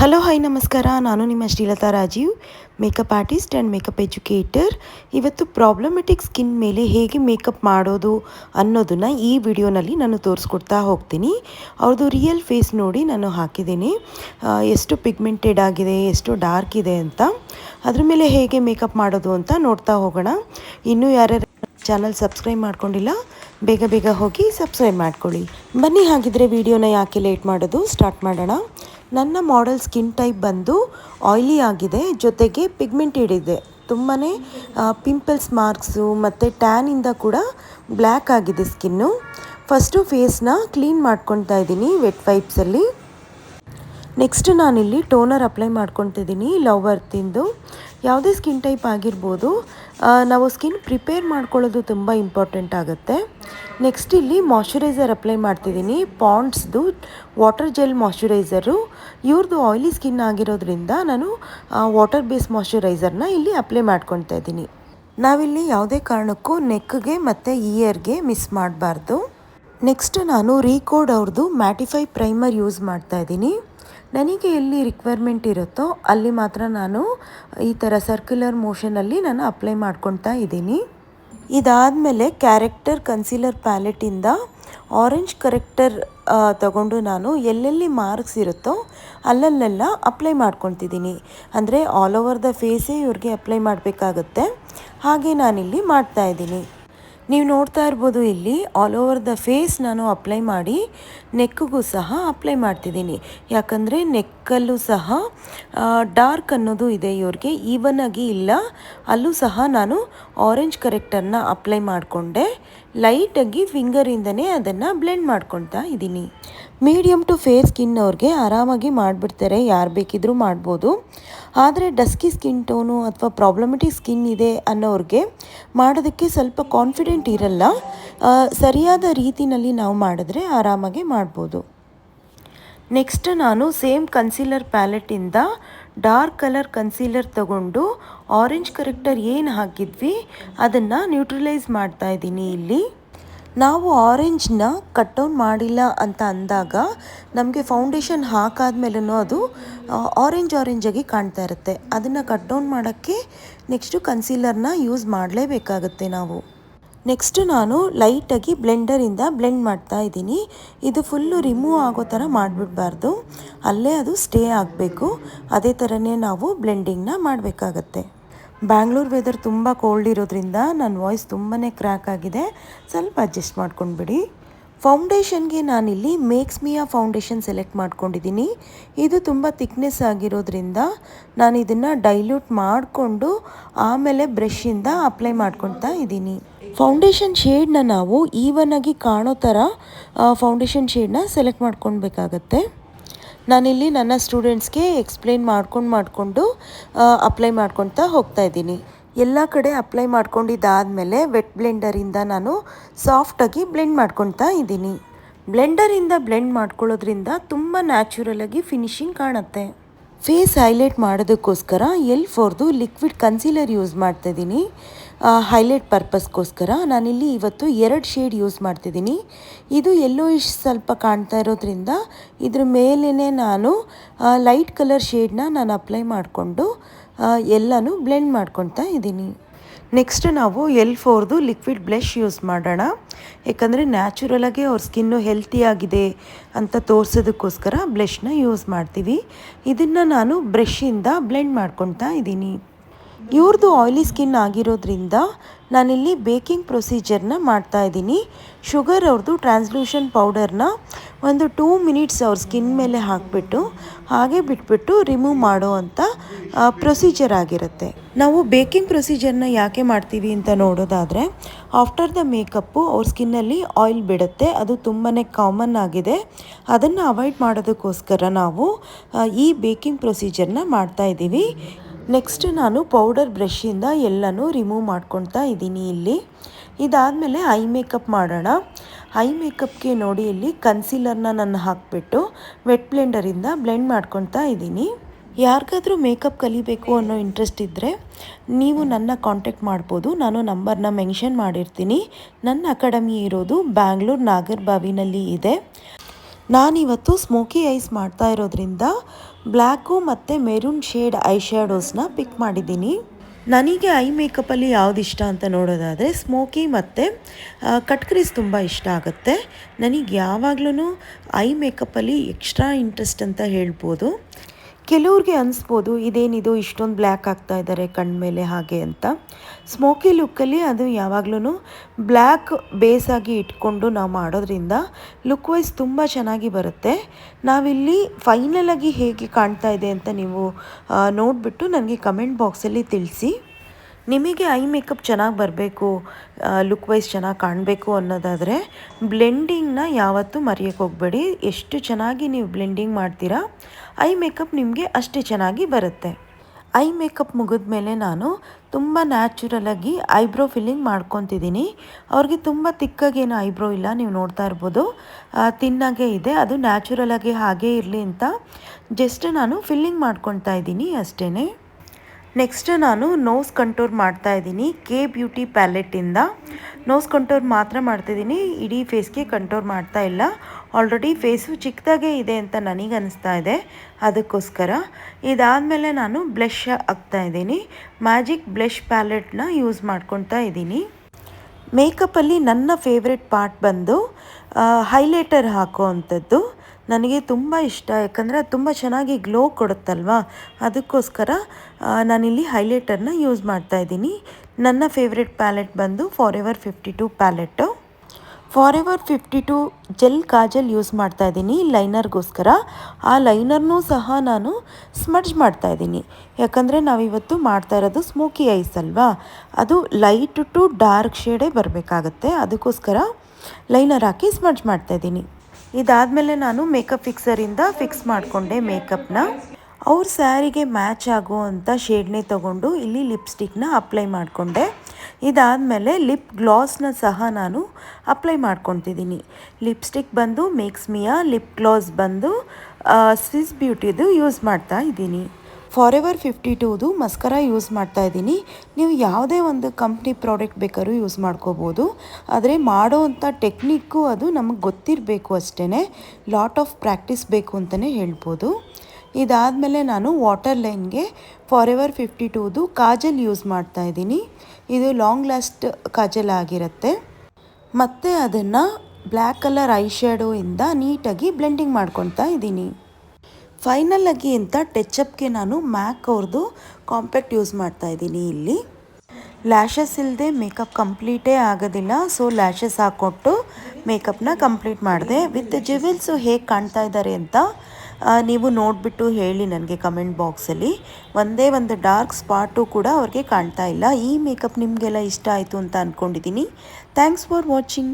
Hello hi ನಮಸ್ಕಾರ. ನಾನು ನಿಮ್ಮ Srilatha Rajeev makeup artist and makeup educator ಇವತ್ತು ಪ್ರಾಬ್ಲಮೆಟಿಕ್ ಸ್ಕಿನ್ ಮೇಲೆ ಹೇಗೆ ಮೇಕಪ್ ಮಾಡೋದು ಅನ್ನೋದನ್ನು ಈ ವಿಡಿಯೋನಲ್ಲಿ ನಾನು ತೋರಿಸ್ಕೊಡ್ತಾ ಹೋಗ್ತೀನಿ. ಅವ್ರದ್ದು ರಿಯಲ್ ಫೇಸ್ ನೋಡಿ ನಾನು ಹಾಕಿದ್ದೀನಿ. ಎಷ್ಟು ಪಿಗ್ಮೆಂಟೆಡ್ ಆಗಿದೆ, ಎಷ್ಟು ಡಾರ್ಕ್ ಇದೆ ಅಂತ. ಅದ್ರ ಮೇಲೆ ಹೇಗೆ ಮೇಕಪ್ ಮಾಡೋದು ಅಂತ ನೋಡ್ತಾ ಹೋಗೋಣ. ಇನ್ನೂ ಯಾರ್ಯಾರು ಚಾನಲ್ ಸಬ್ಸ್ಕ್ರೈಬ್ ಮಾಡ್ಕೊಂಡಿಲ್ಲ, ಬೇಗ ಬೇಗ ಹೋಗಿ ಸಬ್ಸ್ಕ್ರೈಬ್ ಮಾಡ್ಕೊಳ್ಳಿ. ಬನ್ನಿ, ಹಾಗಿದ್ರೆ ವಿಡಿಯೋನ ಯಾಕೆ ಲೇಟ್ ಮಾಡೋದು ಸ್ಟಾರ್ಟ್ ಮಾಡೋಣ. ನನ್ನ ಮಾಡೆಲ್ ಸ್ಕಿನ್ ಟೈಪ್ ಬಂದು ಆಯ್ಲಿ ಆಗಿದೆ, ಜೊತೆಗೆ ಪಿಗ್ಮೆಂಟೆಡ್ ಇದೆ ತುಂಬಾ ಪಿಂಪಲ್ಸ್ ಮಾರ್ಕ್ಸು ಮತ್ತು ಟ್ಯಾನಿಂದ ಕೂಡ ಬ್ಲ್ಯಾಕ್ ಆಗಿದೆ ಸ್ಕಿನ್ನು ಫಸ್ಟು ಫೇಸ್ನ ಕ್ಲೀನ್ ಮಾಡ್ಕೊತಾ ಇದ್ದೀನಿ ವೆಟ್ ವೈಪ್ಸಲ್ಲಿ ನೆಕ್ಸ್ಟ್ ನಾನಿಲ್ಲಿ ಟೋನರ್ ಅಪ್ಲೈ ಮಾಡ್ಕೊತಿದ್ದೀನಿ ಲವ್ ಬರ್ತಿಂದು ಯಾವುದೇ ಸ್ಕಿನ್ ಟೈಪ್ ಆಗಿರ್ಬೋದು ನಾವು ಸ್ಕಿನ್ ಪ್ರಿಪೇರ್ ಮಾಡ್ಕೊಳ್ಳೋದು ತುಂಬ ಇಂಪಾರ್ಟೆಂಟ್ ಆಗುತ್ತೆ. ನೆಕ್ಸ್ಟ್ ಇಲ್ಲಿ ಮಾಯ್ಶ್ಚರೈಸರ್ ಅಪ್ಲೈ ಮಾಡ್ತಿದ್ದೀನಿ ಪಾಂಡ್ಸ್ದು ವಾಟರ್ ಜೆಲ್ ಮಾಯ್ಶ್ಚರೈಸರು ಇವ್ರದ್ದು ಆಯ್ಲಿ ಸ್ಕಿನ್ ಆಗಿರೋದ್ರಿಂದ ನಾನು ವಾಟರ್ ಬೇಸ್ ಮಾಯ್ಶ್ಚರೈಸರ್ನ ಇಲ್ಲಿ ಅಪ್ಲೈ ಮಾಡ್ಕೊಳ್ತಾ ಇದ್ದೀನಿ. ನಾವಿಲ್ಲಿ ಯಾವುದೇ ಕಾರಣಕ್ಕೂ ನೆಕ್ಗೆ ಮತ್ತು ಇಯರ್ಗೆ ಮಿಸ್ ಮಾಡಬಾರ್ದು. ನೆಕ್ಸ್ಟ್ ನಾನು ರೀಕೋಡ್ ಅವ್ರದ್ದು ಮ್ಯಾಟಿಫೈ ಪ್ರೈಮರ್ ಯೂಸ್ ಮಾಡ್ತಾ ಇದ್ದೀನಿ. ನನಗೆ ಎಲ್ಲಿ ರಿಕ್ವೈರ್ಮೆಂಟ್ ಇರುತ್ತೋ ಅಲ್ಲಿ ಮಾತ್ರ ನಾನು ಈ ಥರ ಸರ್ಕ್ಯುಲರ್ ಮೋಷನಲ್ಲಿ ನಾನು ಅಪ್ಲೈ ಮಾಡ್ಕೊತಾ ಇದ್ದೀನಿ. ಇದಾದಮೇಲೆ ಕ್ಯಾರೆಕ್ಟರ್ ಕನ್ಸೀಲರ್ ಪ್ಯಾಲೆಟಿಂದ ಆರೆಂಜ್ ಕರೆಕ್ಟರ್ ತಗೊಂಡು ನಾನು ಎಲ್ಲೆಲ್ಲಿ ಮಾರ್ಕ್ಸ್ ಇರುತ್ತೋ ಅಲ್ಲಲ್ಲೆಲ್ಲ ಅಪ್ಲೈ ಮಾಡ್ಕೊತಿದ್ದೀನಿ ಅಂದರೆ ಆಲ್ ಓವರ್ ದ ಫೇಸೇ ಇವ್ರಿಗೆ ಅಪ್ಲೈ ಮಾಡಬೇಕಾಗತ್ತೆ. ಹಾಗೆ ನಾನಿಲ್ಲಿ ಮಾಡ್ತಾ ಇದ್ದೀನಿ. ನೀವು ನೋಡ್ತಾ ಇರ್ಬೋದು ಇಲ್ಲಿ ಆಲ್ ಓವರ್ ದ ಫೇಸ್ ನಾನು ಅಪ್ಲೈ ಮಾಡಿ ನೆಕ್ಕಿಗೂ ಸಹ ಅಪ್ಲೈ ಮಾಡ್ತಿದ್ದೀನಿ. ಯಾಕಂದರೆ ನೆಕ್ಕಲ್ಲೂ ಸಹ ಡಾರ್ಕ್ ಅನ್ನೋದು ಇದೆ ಇವ್ರಿಗೆ. ಈವನ್ ಆಗಿ ಇಲ್ಲ, ಅಲ್ಲೂ ಸಹ ನಾನು ಆರೆಂಜ್ ಕರೆಕ್ಟರ್ನ ಅಪ್ಲೈ ಮಾಡಿಕೊಂಡೆ. ಲೈಟಾಗಿ ಫಿಂಗರಿಂದನೇ ಅದನ್ನು ಬ್ಲೆಂಡ್ ಮಾಡ್ಕೊತಾ ಇದ್ದೀನಿ. ಮೀಡಿಯಮ್ ಟು ಫೇರ್ ಸ್ಕಿನ್ ಅವ್ರಿಗೆ ಆರಾಮಾಗಿ ಮಾಡಿಬಿಡ್ತಾರೆ, ಯಾರು ಬೇಕಿದ್ರೂ ಮಾಡ್ಬೋದು. ಆದರೆ ಡಸ್ಕಿ ಸ್ಕಿನ್ ಟೋನು ಅಥವಾ ಪ್ರಾಬ್ಲಮೆಟಿಕ್ ಸ್ಕಿನ್ ಇದೆ ಅನ್ನೋರಿಗೆ ಮಾಡೋದಕ್ಕೆ ಸ್ವಲ್ಪ ಕಾನ್ಫಿಡೆಂಟ್ ಇರಲ್ಲ. ಸರಿಯಾದ ರೀತಿಯಲ್ಲಿ ನಾವು ಮಾಡಿದ್ರೆ ಆರಾಮಾಗಿ ಮಾಡ್ಬೋದು. ನೆಕ್ಸ್ಟ್ ನಾನು ಸೇಮ್ ಕನ್ಸೀಲರ್ ಪ್ಯಾಲೆಟಿಂದ ಡಾರ್ಕ್ ಕಲರ್ ಕನ್ಸೀಲರ್ ತಗೊಂಡು ಆರೆಂಜ್ ಕರೆಕ್ಟರ್ ಏನು ಹಾಕಿದ್ವಿ, ಅದನ್ನು ನ್ಯೂಟ್ರಲೈಸ್ ಮಾಡ್ತಾ ಇದ್ದೀನಿ ಇಲ್ಲಿ. ನಾವು ಆರೆಂಜ್ನ ಕಟ್ ಮಾಡಿಲ್ಲ ಅಂತ ಅಂದಾಗ ನಮಗೆ ಫೌಂಡೇಶನ್ ಹಾಕಾದ್ಮೇಲೂ ಅದು ಆರೆಂಜ್ ಆರೆಂಜಾಗಿ ಕಾಣ್ತಾ ಇರುತ್ತೆ. ಅದನ್ನು ಕಟ್ ಡೌನ್ ಮಾಡೋಕ್ಕೆ ನೆಕ್ಸ್ಟು ಕನ್ಸೀಲರ್ನ ಯೂಸ್ ಮಾಡಲೇಬೇಕಾಗುತ್ತೆ ನಾವು. ನೆಕ್ಸ್ಟು ನಾನು ಲೈಟಾಗಿ ಬ್ಲೆಂಡರಿಂದ ಬ್ಲೆಂಡ್ ಮಾಡ್ತಾ ಇದ್ದೀನಿ. ಇದು ಫುಲ್ಲು ರಿಮೂವ್ ಆಗೋ ಥರ ಮಾಡಿಬಿಡಬಾರ್ದು. ಅಲ್ಲೇ ಅದು ಸ್ಟೇ ಆಗಬೇಕು. ಅದೇ ಥರನೇ ನಾವು ಬ್ಲೆಂಡಿಂಗ್ನ ಮಾಡಬೇಕಾಗತ್ತೆ. ಬ್ಯಾಂಗ್ಳೂರ್ ವೆದರ್ ತುಂಬ ಕೋಲ್ಡ್ ಇರೋದ್ರಿಂದ ನನ್ನ ವಾಯ್ಸ್ ತುಂಬಾ ಕ್ರ್ಯಾಕ್ ಆಗಿದೆ. ಸ್ವಲ್ಪ ಅಡ್ಜಸ್ಟ್ ಮಾಡ್ಕೊಂಡ್ಬಿಡಿ. ಫೌಂಡೇಶನ್ಗೆ ನಾನಿಲ್ಲಿ ಮೇಕ್ಸ್ ಮಿಯಾ ಫೌಂಡೇಶನ್ ಸೆಲೆಕ್ಟ್ ಮಾಡ್ಕೊಂಡಿದ್ದೀನಿ. ಇದು ತುಂಬ ತಿಕ್ನೆಸ್ ಆಗಿರೋದ್ರಿಂದ ನಾನು ಇದನ್ನು ಡೈಲ್ಯೂಟ್ ಮಾಡಿಕೊಂಡು ಆಮೇಲೆ ಬ್ರಷಿಂದ ಅಪ್ಲೈ ಮಾಡ್ಕೊತಾ ಇದ್ದೀನಿ. ಫೌಂಡೇಶನ್ ಶೇಡ್ನ ನಾವು ಈವನ್ ಆಗಿ ಕಾಣೋ ಥರ ಫೌಂಡೇಶನ್ ಶೇಡ್ನ ಸೆಲೆಕ್ಟ್ ಮಾಡ್ಕೊಳ್ಬೇಕಾಗತ್ತೆ. ನಾನಿಲ್ಲಿ ನನ್ನ ಸ್ಟೂಡೆಂಟ್ಸ್ಗೆ ಎಕ್ಸ್ಪ್ಲೇನ್ ಮಾಡ್ಕೊಂಡು ಮಾಡಿಕೊಂಡು ಅಪ್ಲೈ ಮಾಡ್ಕೊತಾ ಹೋಗ್ತಾ ಇದ್ದೀನಿ. ಎಲ್ಲ ಕಡೆ ಅಪ್ಲೈ ಮಾಡ್ಕೊಂಡಿದ್ದಾದಮೇಲೆ ವೆಟ್ ಬ್ಲೆಂಡರಿಂದ ನಾನು ಸಾಫ್ಟಾಗಿ ಬ್ಲೆಂಡ್ ಮಾಡ್ಕೊತಾ ಇದ್ದೀನಿ. ಬ್ಲೆಂಡರಿಂದ ಬ್ಲೆಂಡ್ ಮಾಡ್ಕೊಳ್ಳೋದ್ರಿಂದ ತುಂಬ ನ್ಯಾಚುರಲಾಗಿ ಫಿನಿಶಿಂಗ್ ಕಾಣುತ್ತೆ. ಫೇಸ್ ಹೈಲೈಟ್ ಮಾಡೋದಕ್ಕೋಸ್ಕರ ಎಲ್ ಫೋರ್ದು ಲಿಕ್ವಿಡ್ ಕನ್ಸೀಲರ್ ಯೂಸ್ ಮಾಡ್ತಾಯಿದ್ದೀನಿ ಹೈಲೈಟ್ ಪರ್ಪಸ್ಗೋಸ್ಕರ ನಾನಿಲ್ಲಿ ಇವತ್ತು ಎರಡು ಶೇಡ್ ಯೂಸ್ ಮಾಡ್ತಿದ್ದೀನಿ. ಇದು ಎಲ್ಲೋ ಇಶ್ ಸ್ವಲ್ಪ ಕಾಣ್ತಾ ಇರೋದ್ರಿಂದ ಇದ್ರ ಮೇಲೇ ನಾನು ಲೈಟ್ ಕಲರ್ ಶೇಡ್ನ ನಾನು ಅಪ್ಲೈ ಮಾಡಿಕೊಂಡು ಎಲ್ಲನೂ ಬ್ಲೆಂಡ್ ಮಾಡ್ಕೊತಾ ಇದ್ದೀನಿ. ನೆಕ್ಸ್ಟ್ ನಾವು ಎಲ್ ಫೋರ್ದು ಲಿಕ್ವಿಡ್ ಬ್ಲಷ್ ಯೂಸ್ ಮಾಡೋಣ. ಯಾಕಂದರೆ ನ್ಯಾಚುರಲಾಗಿ ಅವ್ರ ಸ್ಕಿನ್ನು ಹೆಲ್ತಿಯಾಗಿದೆ ಅಂತ ತೋರಿಸೋದಕ್ಕೋಸ್ಕರ ಬ್ಲಷ್ನ ಯೂಸ್ ಮಾಡ್ತೀವಿ. ಇದನ್ನು ನಾನು ಬ್ರಷಿಂದ ಬ್ಲೆಂಡ್ ಮಾಡ್ಕೊತಾ ಇದ್ದೀನಿ. ಇವ್ರದ್ದು ಆಯ್ಲಿ ಸ್ಕಿನ್ ಆಗಿರೋದ್ರಿಂದ ನಾನಿಲ್ಲಿ ಬೇಕಿಂಗ್ ಪ್ರೊಸೀಜರ್ನ ಮಾಡ್ತಾ ಇದ್ದೀನಿ. ಶುಗರ್ ಅವ್ರದ್ದು ಟ್ರಾನ್ಸ್ಲೂಷನ್ ಪೌಡರ್ನ ಒಂದು ಟೂ ಮಿನಿಟ್ಸ್ ಅವ್ರ ಸ್ಕಿನ್ ಮೇಲೆ ಹಾಕಿಬಿಟ್ಟು, ಹಾಗೆ ಬಿಟ್ಬಿಟ್ಟು ರಿಮೂವ್ ಮಾಡೋ ಅಂಥ ಪ್ರೊಸೀಜರ್ ಆಗಿರುತ್ತೆ. ನಾವು ಬೇಕಿಂಗ್ ಪ್ರೊಸೀಜರ್ನ ಯಾಕೆ ಮಾಡ್ತೀವಿ ಅಂತ ನೋಡೋದಾದರೆ ಆಫ್ಟರ್ ದ ಮೇಕಪ್ಪು ಅವ್ರ ಸ್ಕಿನ್ನಲ್ಲಿ ಆಯಿಲ್ ಬಿಡುತ್ತೆ. ಅದು ತುಂಬಾ ಕಾಮನ್ ಆಗಿದೆ. ಅದನ್ನು ಅವಾಯ್ಡ್ ಮಾಡೋದಕ್ಕೋಸ್ಕರ ನಾವು ಈ ಬೇಕಿಂಗ್ ಪ್ರೊಸೀಜರ್ನ ಮಾಡ್ತಾ ಇದ್ದೀವಿ. ನೆಕ್ಸ್ಟ್ ನಾನು ಪೌಡರ್ ಬ್ರಷಿಂದ ಎಲ್ಲನೂ ರಿಮೂವ್ ಮಾಡ್ಕೊಳ್ತಾ ಇದ್ದೀನಿ ಇಲ್ಲಿ. ಇದಾದಮೇಲೆ ಐ ಮೇಕಪ್ ಮಾಡೋಣ. ಐ ಮೇಕಪ್ಗೆ ನೋಡಿ ಇಲ್ಲಿ ಕನ್ಸೀಲರ್ನ ನಾನು ಹಾಕಿಬಿಟ್ಟು ವೆಟ್ ಬ್ಲೆಂಡರಿಂದ ಬ್ಲೆಂಡ್ ಮಾಡ್ಕೊತಾ ಇದ್ದೀನಿ. ಯಾರಿಗಾದರೂ ಮೇಕಪ್ ಕಲಿಬೇಕು ಅನ್ನೋ ಇಂಟ್ರೆಸ್ಟ್ ಇದ್ದರೆ ನೀವು ನನ್ನ ಕಾಂಟ್ಯಾಕ್ಟ್ ಮಾಡ್ಬೋದು. ನಾನು ನಂಬರ್ನ ಮೆನ್ಷನ್ ಮಾಡಿರ್ತೀನಿ. ನನ್ನ ಅಕಾಡೆಮಿ ಇರೋದು ಬ್ಯಾಂಗ್ಳೂರ್ ನಾಗರ್ಬಾವಿನಲ್ಲಿ ಇದೆ. ನಾನಿವತ್ತು ಸ್ಮೋಕಿ ಐಸ್ ಮಾಡ್ತಾ ಇರೋದ್ರಿಂದ ಬ್ಲ್ಯಾಕು ಮತ್ತು ಮೆರೂನ್ ಶೇಡ್ ಐ ಶ್ಯಾಡೋಸ್ನ ಪಿಕ್ ಮಾಡಿದ್ದೀನಿ. ನನಗೆ ಐ ಮೇಕಪ್ಪಲ್ಲಿ ಯಾವ್ದು ಇಷ್ಟ ಅಂತ ನೋಡೋದಾದರೆ ಸ್ಮೋಕಿ ಮತ್ತು ಕಟ್ಕರೀಸ್ ತುಂಬ ಇಷ್ಟ ಆಗುತ್ತೆ. ನನಗೆ ಯಾವಾಗ್ಲೂ ಐ ಮೇಕಪ್ಪಲ್ಲಿ ಎಕ್ಸ್ಟ್ರಾ ಇಂಟ್ರೆಸ್ಟ್ ಅಂತ ಹೇಳ್ಬೋದು. ಕೆಲವ್ರಿಗೆ ಅನಿಸ್ಬೋದು, ಇದೇನಿದು ಇಷ್ಟೊಂದು ಬ್ಲ್ಯಾಕ್ ಆಗ್ತಾ ಇದ್ದಾರೆ ಕಣ್ಮೇಲೆ ಹಾಗೆ ಅಂತ. ಸ್ಮೋಕಿ ಲುಕ್ಕಲ್ಲಿ ಅದು ಯಾವಾಗ್ಲೂ ಬ್ಲ್ಯಾಕ್ ಬೇಸಾಗಿ ಇಟ್ಕೊಂಡು ನಾವು ಮಾಡೋದ್ರಿಂದ ಲುಕ್ ವೈಸ್ ತುಂಬ ಚೆನ್ನಾಗಿ ಬರುತ್ತೆ. ನಾವಿಲ್ಲಿ ಫೈನಲಾಗಿ ಹೇಗೆ ಕಾಣ್ತಾ ಇದೆ ಅಂತ ನೀವು ನೋಡಿಬಿಟ್ಟು ನನಗೆ ಕಮೆಂಟ್ ಬಾಕ್ಸಲ್ಲಿ ತಿಳಿಸಿ. ನಿಮಗೆ ಐ ಮೇಕಪ್ ಚೆನ್ನಾಗಿ ಬರಬೇಕು ಲುಕ್ ವೈಸ್ ಚೆನ್ನಾಗಿ ಕಾಣಬೇಕು ಅನ್ನೋದಾದರೆ ಬ್ಲೆಂಡಿಂಗ್ನ ಯಾವತ್ತೂ ಮರೆಯೋಕ್ಕೆ ಹೋಗಬೇಡಿ. ಎಷ್ಟು ಚೆನ್ನಾಗಿ ನೀವು ಬ್ಲೆಂಡಿಂಗ್ ಮಾಡ್ತೀರಾ, ಐ ಮೇಕಪ್ ನಿಮಗೆ ಅಷ್ಟೇ ಚೆನ್ನಾಗಿ ಬರುತ್ತೆ. ಐ ಮೇಕಪ್ ಮುಗಿದ ಮೇಲೆ ನಾನು ತುಂಬ ನ್ಯಾಚುರಲಾಗಿ ಐಬ್ರೋ ಫಿಲ್ಲಿಂಗ್ ಮಾಡ್ಕೊತಿದ್ದೀನಿ. ಅವ್ರಿಗೆ ತುಂಬ ತಿಕ್ಕಾಗೇನು ಐಬ್ರೋ ಇಲ್ಲ, ನೀವು ನೋಡ್ತಾ ಇರ್ಬೋದು. ತಿನ್ನಾಗೆ ಇದೆ, ಅದು ನ್ಯಾಚುರಲಾಗಿ ಹಾಗೇ ಇರಲಿ ಅಂತ ಜಸ್ಟ್ ನಾನು ಫಿಲ್ಲಿಂಗ್ ಮಾಡ್ಕೊತಾ ಇದ್ದೀನಿ ಅಷ್ಟೇ ನೆಕ್ಸ್ಟ್ ನಾನು ನೋಸ್ ಕಂಟೋರ್ ಮಾಡ್ತಾ ಇದ್ದೀನಿ ಕೆ ಬ್ಯೂಟಿ ಪ್ಯಾಲೆಟಿಂದ ನೋಸ್ ಕಂಟೋರ್ ಮಾತ್ರ ಮಾಡ್ತಿದ್ದೀನಿ ಇಡೀ ಫೇಸ್ಗೆ ಕಂಟೋರ್ ಮಾಡ್ತಾ ಇಲ್ಲ. ಆಲ್ರೆಡಿ ಫೇಸು ಚಿಕ್ಕದಾಗೇ ಇದೆ ಅಂತ ನನಗೆ ಅನಿಸ್ತಾ ಇದೆ. ಅದಕ್ಕೋಸ್ಕರ ಇದಾದಮೇಲೆ ನಾನು ಬ್ಲಷ್ ಹಾಕ್ತಾ ಇದ್ದೀನಿ. ಮ್ಯಾಜಿಕ್ ಬ್ಲಷ್ ಪ್ಯಾಲೆಟ್ನ ಯೂಸ್ ಮಾಡ್ಕೊತಾ ಇದ್ದೀನಿ. ಮೇಕಪ್ಪಲ್ಲಿ ನನ್ನ ಫೇವ್ರೆಟ್ ಪಾರ್ಟ್ ಬಂದು ಹೈಲೈಟರ್ ಹಾಕೋ ಅಂಥದ್ದು ನನಗೆ ತುಂಬ ಇಷ್ಟ, ಯಾಕಂದರೆ ಅದು ತುಂಬ ಚೆನ್ನಾಗಿ ಗ್ಲೋ ಕೊಡುತ್ತಲ್ವಾ? ಅದಕ್ಕೋಸ್ಕರ ನಾನಿಲ್ಲಿ ಹೈಲೈಟರ್ನ ಯೂಸ್ ಮಾಡ್ತಾ ಇದ್ದೀನಿ. ನನ್ನ ಫೇವ್ರೆಟ್ ಪ್ಯಾಲೆಟ್ ಬಂದು Forever fifty two palette Forever fifty two gel kajal use ಮಾಡ್ತಾ ಇದ್ದೀನಿ ಲೈನರ್ಗೋಸ್ಕರ ಆ ಲೈನರ್ನೂ ಸಹ ನಾನು ಸ್ಮಡ್ಜ್ ಮಾಡ್ತಾ ಇದ್ದೀನಿ. ಯಾಕಂದರೆ ನಾವಿವತ್ತು ಮಾಡ್ತಾ ಇರೋದು ಸ್ಮೋಕಿ ಐಸ್ ಅಲ್ವಾ? ಅದು ಲೈಟ್ ಟು ಡಾರ್ಕ್ ಶೇಡೇ ಬರಬೇಕಾಗತ್ತೆ. ಅದಕ್ಕೋಸ್ಕರ ಲೈನರ್ ಹಾಕಿ ಸ್ಮಡ್ಜ್ ಮಾಡ್ತಾ ಇದ್ದೀನಿ. ಇದಾದಮೇಲೆ ನಾನು ಮೇಕಪ್ ಫಿಕ್ಸರಿಂದ ಫಿಕ್ಸ್ ಮಾಡಿಕೊಂಡೆ ಮೇಕಪ್ನ ಅವ್ರ ಸ್ಯಾರಿಗೆ ಮ್ಯಾಚ್ ಆಗೋ ಅಂಥ ಶೇಡ್ನೇ ತಗೊಂಡು ಇಲ್ಲಿ ಲಿಪ್ಸ್ಟಿಕ್ನ ಅಪ್ಲೈ ಮಾಡಿಕೊಂಡೆ. ಇದಾದಮೇಲೆ ಲಿಪ್ ಗ್ಲಾಸ್ನ ಸಹ ನಾನು ಅಪ್ಲೈ ಮಾಡ್ಕೊತಿದ್ದೀನಿ. ಲಿಪ್ಸ್ಟಿಕ್ ಬಂದು ಮೇಕ್ಸ್ ಮಿಯಾ ಲಿಪ್ ಗ್ಲಾಸ್ ಬಂದು ಸ್ವಿಸ್ ಬ್ಯೂಟಿದು ಯೂಸ್ ಮಾಡ್ತಾ ಇದ್ದೀನಿ. ಫಾರ್ ಎವರ್ ಫಿಫ್ಟಿ ಟೂದು ಮಸ್ಕರ ಯೂಸ್ ಮಾಡ್ತಾ ಇದ್ದೀನಿ. ನೀವು ಯಾವುದೇ ಒಂದು ಕಂಪ್ನಿ ಪ್ರಾಡಕ್ಟ್ ಬೇಕಾದ್ರೂ ಯೂಸ್ ಮಾಡ್ಕೋಬೋದು. ಆದರೆ ಮಾಡೋ ಅಂಥ ಟೆಕ್ನಿಕ್ಕು ಅದು ನಮಗೆ ಗೊತ್ತಿರಬೇಕು ಅಷ್ಟೇ ಲಾಟ್ ಆಫ್ ಪ್ರಾಕ್ಟೀಸ್ ಬೇಕು ಅಂತಲೇ ಹೇಳ್ಬೋದು. ಇದಾದಮೇಲೆ ನಾನು ವಾಟರ್ ಲೈನ್ಗೆ ಫಾರ್ ಎವರ್ ಫಿಫ್ಟಿ ಟೂದು ಕಾಜಲ್ ಯೂಸ್ ಮಾಡ್ತಾ ಇದ್ದೀನಿ. ಇದು ಲಾಂಗ್ ಲಾಸ್ಟ್ ಕಾಜಲ್ ಆಗಿರುತ್ತೆ. ಮತ್ತು ಅದನ್ನು ಬ್ಲ್ಯಾಕ್ ಕಲರ್ ಐ ಶ್ಯಾಡೋಯಿಂದ ನೀಟಾಗಿ ಬ್ಲೆಂಡಿಂಗ್ ಮಾಡ್ಕೊತಾ ಇದ್ದೀನಿ. ಫೈನಲ್ ಆಗಿ ಅಂತ ಟೆಚಪ್ಗೆ ನಾನು ಮ್ಯಾಕ್ ಅವ್ರದ್ದು ಕಾಂಪ್ಯಾಕ್ಟ್ ಯೂಸ್ ಮಾಡ್ತಾ ಇದ್ದೀನಿ ಇಲ್ಲಿ. ಲ್ಯಾಶಸ್ ಇಲ್ಲದೆ ಮೇಕಪ್ ಕಂಪ್ಲೀಟೇ ಆಗೋದಿಲ್ಲ. ಸೊ ಲ್ಯಾಶಸ್ ಹಾಕ್ಕೊಟ್ಟು ಮೇಕಪ್ನ ಕಂಪ್ಲೀಟ್ ಮಾಡಿದೆ. ವಿತ್ ಜ್ಯುವೆಲ್ಸು ಹೇಗೆ ಕಾಣ್ತಾ ಇದ್ದಾರೆ ಅಂತ ನೀವು ನೋಡಿಬಿಟ್ಟು ಹೇಳಿ ನನಗೆ ಕಮೆಂಟ್ ಬಾಕ್ಸಲ್ಲಿ ಒಂದೇ ಒಂದು ಡಾರ್ಕ್ ಸ್ಪಾಟು ಕೂಡ ಅವ್ರಿಗೆ ಕಾಣ್ತಾ ಇಲ್ಲ. ಈ ಮೇಕಪ್ ನಿಮಗೆಲ್ಲ ಇಷ್ಟ ಆಯಿತು ಅಂತ ಅಂದ್ಕೊಂಡಿದ್ದೀನಿ ಥ್ಯಾಂಕ್ಸ್ ಫಾರ್ ವಾಚಿಂಗ್